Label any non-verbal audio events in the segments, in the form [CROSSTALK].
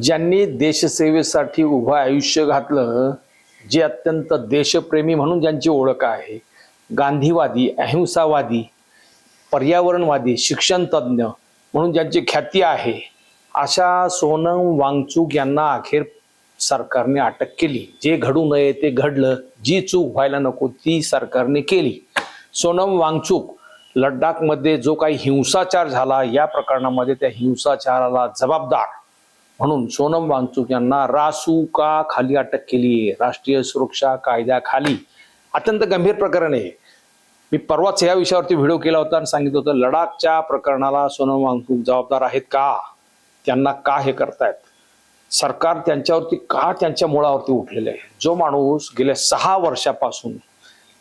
ज्यांनी देशसेवेसाठी उभं आयुष्य घातलं जे अत्यंत देशप्रेमी म्हणून ज्यांची ओळख आहे गांधीवादी अहिंसावादी पर्यावरणवादी शिक्षणतज्ञ म्हणून ज्यांची ख्याती आहे अशा सोनम वांगचूक यांना अखेर सरकारने अटक केली. जे घडू नये ते घडलं जी चूक व्हायला नको ती सरकारने केली. सोनम वांगचूक लडाखमध्ये जो काही हिंसाचार झाला या प्रकरणामध्ये त्या हिंसाचाराला जबाबदार म्हणून सोनम वांगचूक यांना रासुका खाली अटक केली आहे. राष्ट्रीय सुरक्षा कायद्याखाली अत्यंत गंभीर प्रकरण आहे. मी परवाच या विषयावरती व्हिडिओ केला होता आणि सांगितलं होतं लडाखच्या प्रकरणाला सोनम वांगचूक जबाबदार आहेत का? त्यांना का हे करतायत? सरकार त्यांच्यावरती का त्यांच्या मुळावरती उठलेलं आहे? जो माणूस गेल्या सहा वर्षापासून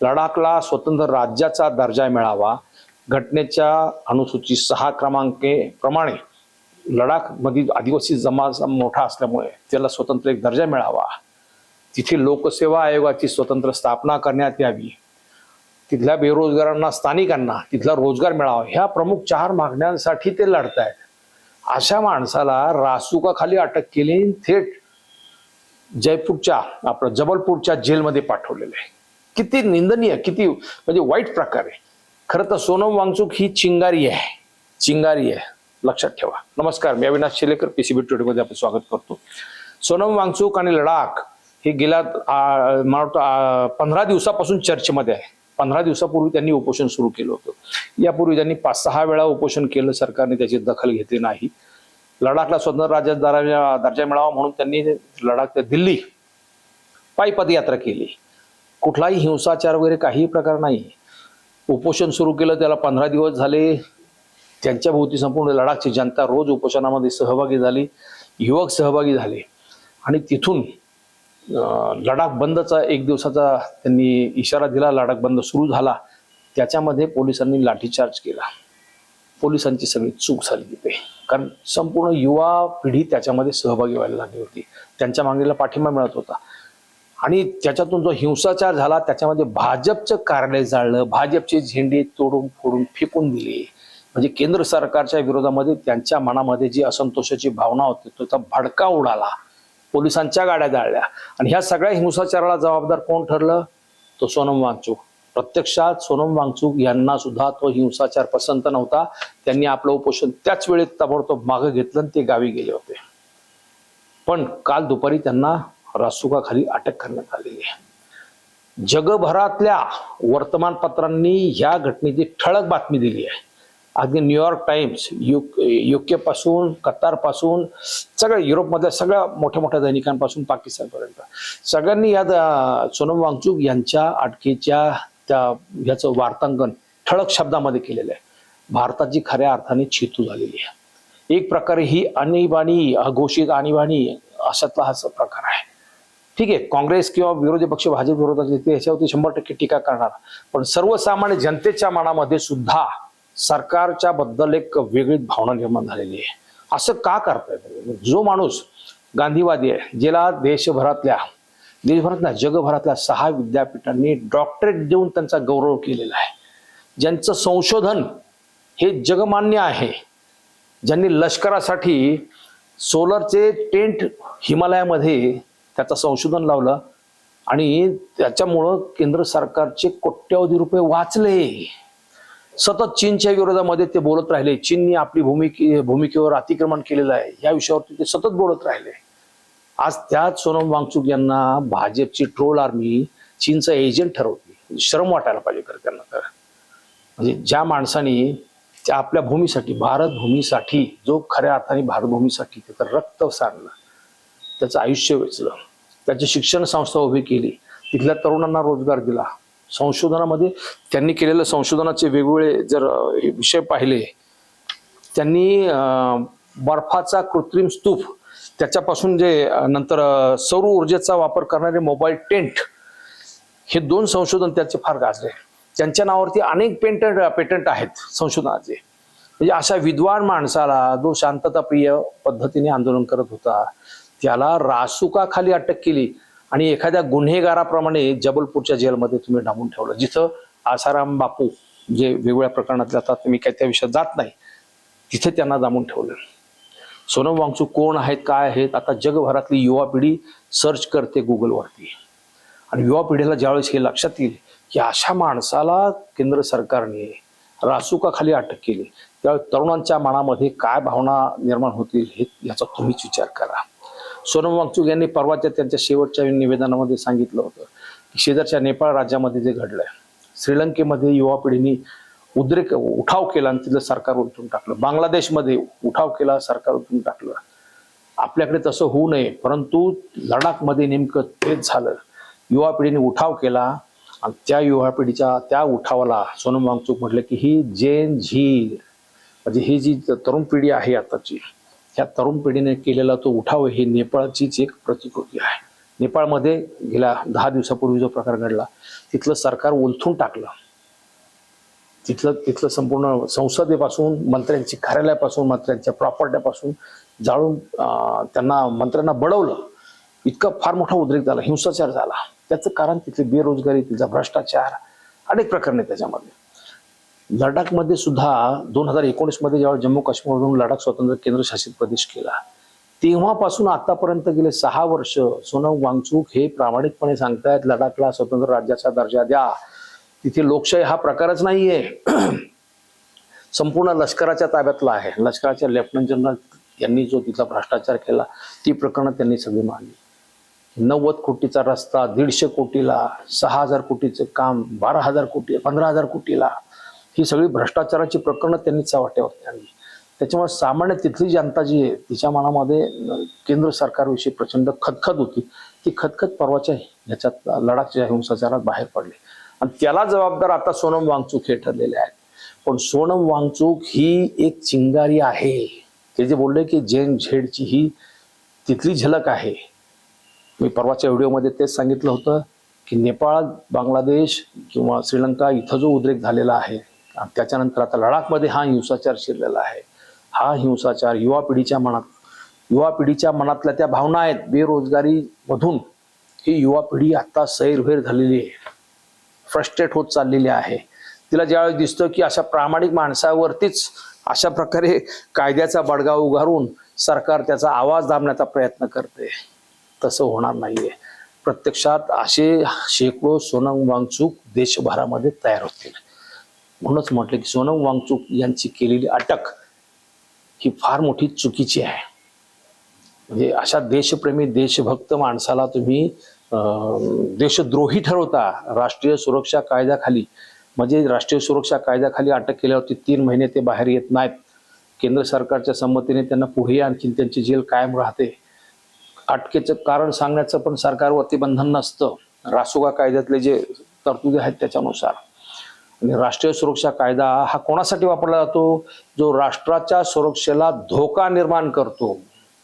लडाखला स्वतंत्र राज्याचा दर्जा मिळावा घटनेच्या अनुसूची सहा क्रमांके प्रमाणे लडाखमधील आदिवासी जमात मोठा असल्यामुळे त्याला स्वतंत्र एक दर्जा मिळावा. तिथे लोकसेवा आयोगाची स्वतंत्र स्थापना करण्यात यावी. तिथल्या बेरोजगारांना स्थानिकांना तिथला रोजगार मिळावा. ह्या प्रमुख चार मागण्यांसाठी ते लढतायत. अशा माणसाला रासुकाखाली अटक केली थेट जयपूरच्या आपलं जबलपूरच्या जेलमध्ये पाठवलेलं आहे. किती निंदनीय किती म्हणजे वाईट प्रकार. आहे खरं तर सोनम वांगचूक ही चिंगारी आहे. चिंगारी आहे. लक्षात ठेवा. नमस्कार मी अविनाश शिलेकर पीसीबी टुडेमध्ये आपलं स्वागत करतो. सोनम वांगचूक आणि लडाख हे गेल्या आ, मला वाटतं पंधरा दिवसापासून चर्चेमध्ये आहे. पंधरा दिवसापूर्वी त्यांनी उपोषण सुरू केलं होतं. यापूर्वी त्यांनी पाच सहा वेळा उपोषण केलं सरकारने त्याची दखल घेतली नाही. लडाखला स्वतंत्र राज्यात दर्जा मिळावा म्हणून त्यांनी लडाख ते दिल्ली पायी पदयात्रा केली. कुठलाही हिंसाचार वगैरे काही प्रकार नाही. उपोषण सुरू केलं त्याला पंधरा दिवस झाले. त्यांच्याभोवती संपूर्ण लडाखची जनता रोज उपोषणामध्ये सहभागी झाली युवक सहभागी झाले. आणि तिथून लडाख बंदचा एक दिवसाचा त्यांनी इशारा दिला लडाख बंद सुरू झाला. त्याच्यामध्ये पोलिसांनी लाठीचार्ज केला. पोलिसांची सगळी चूक झाली तिथे. कारण संपूर्ण युवा पिढी त्याच्यामध्ये सहभागी व्हायला लागली होती. त्यांच्या मागणीला पाठिंबा मिळत होता. आणि त्याच्यातून जो हिंसाचार झाला त्याच्यामध्ये भाजपचं कार्यालय जाळलं भाजपचे झेंडे तोडून फोडून फेकून दिले. म्हणजे केंद्र सरकारच्या विरोधामध्ये त्यांच्या मनामध्ये जी असंतोषाची भावना होती तो त्याचा भडका उडाला. पोलिसांच्या गाड्या जाळल्या. आणि ह्या सगळ्या हिंसाचाराला जबाबदार कोण ठरलं? तो सोनम वांगचूक. प्रत्यक्षात सोनम वांगचूक यांना सुद्धा तो हिंसाचार पसंत नव्हता. त्यांनी आपलं उपोषण त्याच वेळेत ताबडतोब मागं घेतलं आणि ते गावी गेले होते. पण काल दुपारी त्यांना रासुकाखाली अटक करण्यात आलेली आहे. जगभरातल्या वर्तमानपत्रांनी ह्या घटनेची ठळक बातमी दिली आहे. अगदी न्यूयॉर्क टाइम्स युक युके पासून सगळं सगळ्या युरोपमधल्या सगळ्या मोठ्या मोठ्या दैनिकांपासून पाकिस्तानपर्यंत. सगळ्यांनी या सोनम वांगचूक यांच्या अटकेच्या त्या ह्याचं वार्तांकन ठळक शब्दामध्ये केलेलं आहे. भारताची खऱ्या अर्थाने छेतू झालेली आहे. एक प्रकारे ही आणीबाणी अघोषित आणीबाणी अशातला हा प्रकार आहे. ठीक आहे काँग्रेस किंवा विरोधी पक्ष भाजप विरोधात ते याच्यावरती शंभर टक्के टीका करणार. पण सर्वसामान्य जनतेच्या मनामध्ये सुद्धा सरकारच्या बद्दल एक वेगळीच भावना निर्माण झालेली आहे. असं का करतायत म्हणजे जो माणूस गांधीवादी आहे ज्याला देशभरातल्या देशभरातल्या जगभरातल्या सहा विद्यापीठांनी डॉक्टरेट देऊन त्यांचा गौरव केलेला आहे. ज्यांचं संशोधन हे जगमान्य आहे. ज्यांनी लष्करासाठी सोलरचे टेंट हिमालयामध्ये त्याचं संशोधन लावलं आणि त्याच्यामुळं केंद्र सरकारचे कोट्यवधी रुपये वाचले. सतत चीनच्या विरोधामध्ये ते बोलत राहिले. चीनने आपली भूमिके भूमिकेवर अतिक्रमण केलेलं आहे. या विषयावरती ते सतत बोलत राहिले. आज त्याच सोनम वांगचूक यांना भाजपची ट्रोल आर्मी चीनचा एजंट ठरवते. श्रम वाटायला पाहिजे खरं त्यांना तर. म्हणजे ज्या माणसाने त्या आपल्या भूमीसाठी भारत भूमीसाठी जो खऱ्या अर्थाने भारत भूमीसाठी त्याचं रक्त सांडलं त्याचं आयुष्य वेचलं त्याची शिक्षण संस्था उभी केली तिथल्या तरुणांना रोजगार दिला संशोधनामध्ये त्यांनी केलेल्या संशोधनाचे वेगवेगळे जर विषय पाहिले त्यांनी बर्फाचा कृत्रिम स्तूप त्याच्यापासून जे नंतर सौर ऊर्जेचा वापर करणारे मोबाईल टेंट हे दोन संशोधन त्याचे फार गाजले. त्यांच्या नावावरती अनेक पेटंट पेटंट आहेत संशोधनाचे. म्हणजे अशा विद्वान माणसाला जो शांतताप्रिय पद्धतीने आंदोलन करत होता त्याला रासुकाखाली अटक केली. आणि एखाद्या गुन्हेगाराप्रमाणे जबलपूरच्या जेलमध्ये तुम्ही डांबून ठेवलं जिथं आसाराम बापू जे वेगवेगळ्या प्रकरणात आता मी काय त्या विषयात जात नाही तिथे त्यांना दामून ठेवलं. सोनम वांगचू कोण आहेत काय आहेत आता जगभरातली युवा पिढी सर्च करते गुगलवरती आणि युवा पिढीला ज्यावेळेस हे लक्षात येईल की अशा माणसाला केंद्र सरकारने रासुकाखाली अटक केली त्यावेळेस तरुणांच्या मनामध्ये काय भावना निर्माण होतील हे याचा तुम्हीच विचार करा. सोनम वांगचूक यांनी परवाच्या त्यांच्या शेवटच्या निवेदनामध्ये सांगितलं होतं की शेजारच्या नेपाळ राज्यामध्ये जे घडलंय श्रीलंकेमध्ये युवा पिढीने उद्रेक उठाव केला आणि तिथलं सरकार उलटून टाकलं. बांगलादेशमध्ये उठाव केला सरकार उलटून टाकलं. आपल्याकडे तसं होऊ नये परंतु लडाखमध्ये नेमकं तेच झालं. युवा पिढीने उठाव केला आणि त्या युवा पिढीच्या त्या उठावाला सोनम वांगचूक म्हटलं की ही जैन झील म्हणजे ही जी तरुण पिढी आहे आताची ह्या तरुण पिढीने केलेला तो उठाव हे नेपाळचीच एक प्रतिकृती आहे. नेपाळमध्ये गेल्या दहा दिवसापूर्वी जो प्रकार घडला तिथलं सरकार उलथून टाकलं. तिथलं तिथलं संपूर्ण संसदेपासून मंत्र्यांची कार्यालयापासून मंत्र्यांच्या प्रॉपर्ट्यापासून जाळून त्यांना मंत्र्यांना बडवलं. इतका फार मोठा उद्रेक झाला हिंसाचार झाला. त्याचं कारण तिथली बेरोजगारी तिथला भ्रष्टाचार अनेक प्रकरणे त्याच्यामध्ये. लडाखमध्ये सुद्धा दोन हजार एकोणीसमध्ये जेव्हा जम्मू काश्मीरमधून लडाख स्वतंत्र केंद्रशासित प्रदेश केला तेव्हापासून आतापर्यंत गेले सहा वर्ष सोनम वांगचूक हे प्रामाणिकपणे सांगतायत लडाखला स्वतंत्र राज्याचा दर्जा द्या. तिथे लोकशाही हा प्रकारच नाहीये. [CLEARS THROAT] संपूर्ण लष्कराच्या ताब्यातला आहे. लष्कराच्या लेफ्टनंट जनरल यांनी जो तिथला भ्रष्टाचार केला ती प्रकरणं त्यांनी सगळी मांडली. नव्वद कोटीचा रस्ता दीडशे कोटीला सहा हजार कोटीचं काम बारा हजार कोटी पंधरा हजार कोटीला. ही सगळी भ्रष्टाचाराची प्रकरणं त्यांनी चव्हाट्यावरती आणली त्याच्यामुळे सामान्य तिथली जनता जी आहे तिच्या मनामध्ये केंद्र सरकारविषयी प्रचंड खदखद होती. ती खदखद परवाच्या ह्याच्यात लडाखच्या हिंसाचारात बाहेर पडली. आणि त्याला जबाबदार आता सोनम वांगचूक हे ठरलेले आहेत. पण सोनम वांगचूक ही एक चिंगारी आहे. ते जे बोलले की जैन झेडची ही तिथली झलक आहे. मी परवाच्या व्हिडिओमध्ये तेच सांगितलं होतं की नेपाळ बांगलादेश किंवा श्रीलंका इथं जो उद्रेक झालेला आहे त्याच्यानंतर आता लडाखमध्ये हा हिंसाचार शिरलेला आहे. हा हिंसाचार युवा पिढीच्या मनात युवा पिढीच्या मनातल्या त्या भावना आहेत. बेरोजगारी मधून ही युवा पिढी आता सैरभैर झालेली आहे. फ्रस्ट्रेट होत चाललेली आहे. तिला ज्यावेळेस दिसतं की अशा प्रामाणिक माणसावरतीच अशा प्रकारे कायद्याचा बडगा उघारून सरकार त्याचा आवाज दाबण्याचा प्रयत्न करते. तसं होणार नाहीये. प्रत्यक्षात असे शेकडो सोनम वांगचूक देशभरामध्ये तयार होतील. म्हणूनच म्हटलं की सोनम वांगचूक यांची केलेली अटक ही फार मोठी चुकीची आहे. म्हणजे अशा देशप्रेमी देशभक्त माणसाला तुम्ही देशद्रोही ठरवता राष्ट्रीय सुरक्षा कायद्याखाली. म्हणजे राष्ट्रीय सुरक्षा कायद्याखाली अटक केल्यावरती तीन महिने ते बाहेर येत नाहीत. केंद्र सरकारच्या संमतीने त्यांना पुढे आणखी त्यांची जेल कायम राहते. अटकेचं कारण सांगण्याचं पण सरकारवरती बंधन नसतं. रासुगा कायद्यातले जे तरतुदी आहेत त्याच्यानुसार. आणि राष्ट्रीय सुरक्षा कायदा हा कोणासाठी वापरला जातो? जो राष्ट्राच्या सुरक्षेला धोका निर्माण करतो.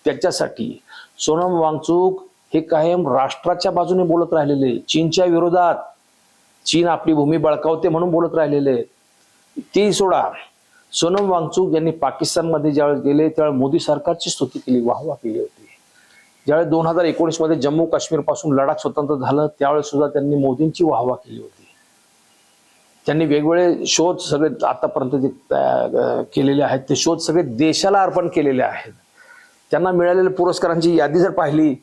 त्याच्यासाठी सोनम वांगचूक हे कायम राष्ट्राच्या बाजूने बोलत राहिलेले. चीनच्या विरोधात. चीन आपली भूमी बळकावते म्हणून बोलत राहिलेले. ते सोडा. सोनम वांगचूक यांनी पाकिस्तानमध्ये ज्यावेळेस गेले त्यावेळेस मोदी सरकारची स्तुती केली वाहवा केली होती. ज्यावेळेस दोन हजार एकोणीसमध्ये जम्मू काश्मीरपासून लडाख स्वतंत्र झालं त्यावेळेस सुद्धा त्यांनी मोदींची वाहवा केली होती. त्यांनी वेगवेगळे शोध सगळे आतापर्यंत जे तया- केलेले आहेत ते शोध सगळे देशाला अर्पण केलेले आहेत. त्यांना मिळालेल्या पुरस्कारांची यादी जर पाहिली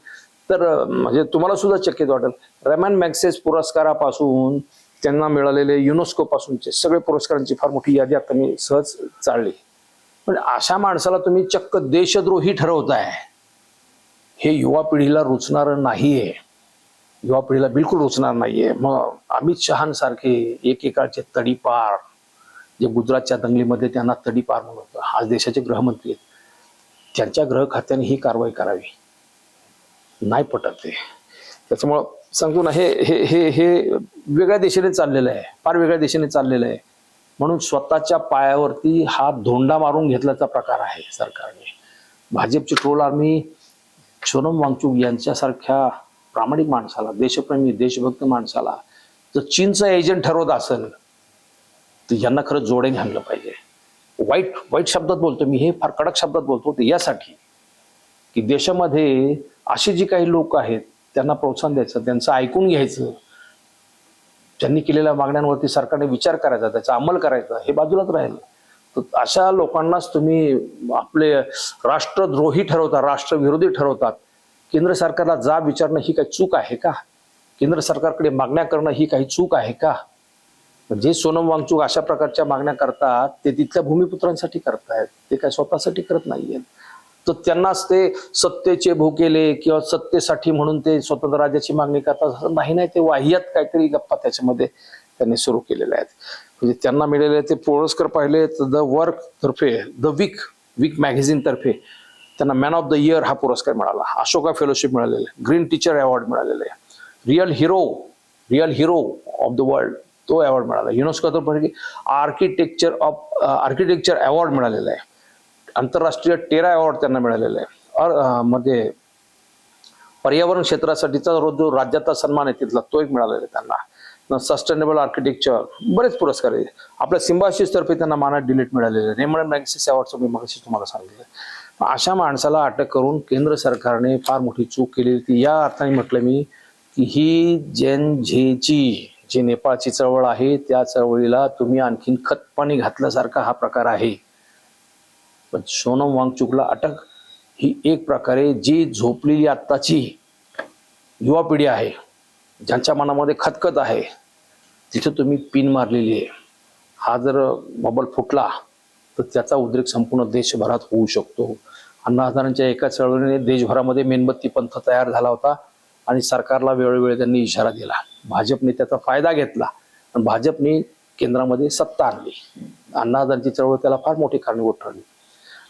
तर म्हणजे तुम्हाला सुद्धा चकित वाटेल. रॅमॅन मॅक्सेस पुरस्कारापासून त्यांना मिळालेले युनेस्को पासूनचे सगळे पुरस्कारांची फार मोठी यादी आता मी सहज चालली. पण अशा माणसाला तुम्ही चक्क देशद्रोही ठरवताय हे युवा पिढीला रुचणारं नाहीये. युवा पिढीला बिलकुल रुचणार नाहीये. मग अमित शहासारखे एकेकाळचे तडीपार जे गुजरातच्या दंगलीमध्ये त्यांना तडीपार म्हणत होतं आज देशाचे गृहमंत्री आहेत. त्यांच्या गृह खात्याने ही कारवाई करावी. नाही पटत ते. त्याच्यामुळं सांगतो ना हे हे हे हे वेगळ्या दिशेने चाललेलं आहे. फार वेगळ्या दिशेने चाललेलं आहे. म्हणून स्वतःच्या पायावरती हा धोंडा मारून घेतल्याचा प्रकार आहे सरकारने. भाजपची ट्रोल आर्मी सोनम वांगचूक यांच्यासारख्या प्रामाणिक माणसाला देशप्रेमी देशभक्त माणसाला जर चीनचा एजंट ठरवत असेल तर यांना खरंच जोड्याने आणलं पाहिजे. वाईट वाईट शब्दात बोलतो मी हे फार कडक शब्दात बोलतो ते यासाठी की देशामध्ये असे जी काही लोक आहेत त्यांना प्रोत्साहन द्यायचं त्यांचं ऐकून घ्यायचं त्यांनी केलेल्या मागण्यांवरती सरकारने विचार करायचा त्याचा अंमल करायचा हे बाजूलाच राहील. तर अशा लोकांनाच तुम्ही आपले राष्ट्रद्रोही ठरवता राष्ट्रविरोधी ठरवतात केंद्र सरकारला जाब विचारणं ही काही चूक आहे का? केंद्र सरकारकडे मागण्या करणं ही काही चूक आहे का? जे सोनम वांगचूक अशा प्रकारच्या मागण्या करतात ते तिथल्या भूमिपुत्रांसाठी करतायत. ते काय स्वतःसाठी करत नाहीयेत. तर त्यांनाच ते सत्तेचे भोकेले किंवा सत्तेसाठी म्हणून ते स्वतंत्र राज्याची मागणी करतात नाही नाही. ते वाह्यात काहीतरी गप्पा त्याच्यामध्ये त्यांनी सुरू केलेल्या आहेत. म्हणजे त्यांना मिळालेले ते पोळसकर पाहिले तर द वर्क तर्फे द वीक वीक मॅगझिन तर्फे. त्यांना मॅन ऑफ द इयर हा पुरस्कार मिळाला अशोका फेलोशिप मिळालेला आहे ग्रीन टीचर अवॉर्ड मिळालेला आहे. Real hero real hero of the world तो अवॉर्ड मिळाला. युनेस्को तर्फे आर्किटेक्चर ऑफ आर्किटेक्चर अवॉर्ड मिळालेला आहे. आंतरराष्ट्रीय टेरा अवॉर्ड त्यांना मिळालेला आहे. मध्ये पर्यावरण क्षेत्रासाठीचा रोज जो राज्याचा सन्मान आहे तिथला तो एक मिळालेला आहे त्यांना. सस्टेनेबल आर्किटेक्चर बरेच पुरस्कार आहे आपल्या सिम्बाशिस तर्फे त्यांना मानात डिलीट मिळालेले आहे. रेमंड मॅगसिस अवॉर्डचं मी मगाशी तुम्हाला सांगितलं. अशा माणसाला अटक करून केंद्र सरकारने फार मोठी चूक केली होती. या अर्थाने म्हटलं मी की ही जेन झेची जी नेपाळची चळवळ आहे त्या चळवळीला तुम्ही आणखीन खतपाणी घातल्यासारखा हा प्रकार आहे. पण सोनम वांगचुकला अटक ही एक प्रकारे जी झोपलेली आत्ताची युवा पिढी आहे ज्यांच्या मनामध्ये खतखत आहे तिथे तुम्ही पिन मारलेली आहे. हा जर बबल फुटला तर त्याचा उद्रेक संपूर्ण देशभरात होऊ शकतो. अण्णा हजारांच्या एका चळवळीने देशभरामध्ये मेणबत्ती पंथ तयार झाला होता आणि सरकारला वेळोवेळी त्यांनी इशारा दिला. भाजपने त्याचा फायदा घेतला. आणि भाजपने केंद्रामध्ये सत्ता आणली. अण्णा हजारांची चळवळ त्याला फार मोठी कारणीभूत ठरली.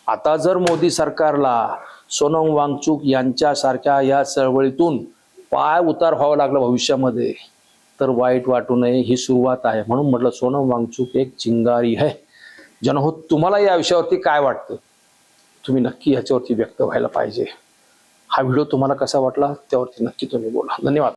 आता जर मोदी सरकारला सोनम वांगचूक यांच्यासारख्या या चळवळीतून पाय उतार व्हावं लागलं भविष्यामध्ये तर वाईट वाटू नये ही सुरुवात आहे. म्हणून म्हटलं सोनम वांगचूक एक चिंगारी आहे. हो तुम्हाला या विषयावरती काय वाटतं? तुम्ही नक्की ह्याच्यावरती व्यक्त व्हायला पाहिजे. हा व्हिडिओ तुम्हाला कसा वाटला त्यावरती नक्की तुम्ही बोला. धन्यवाद.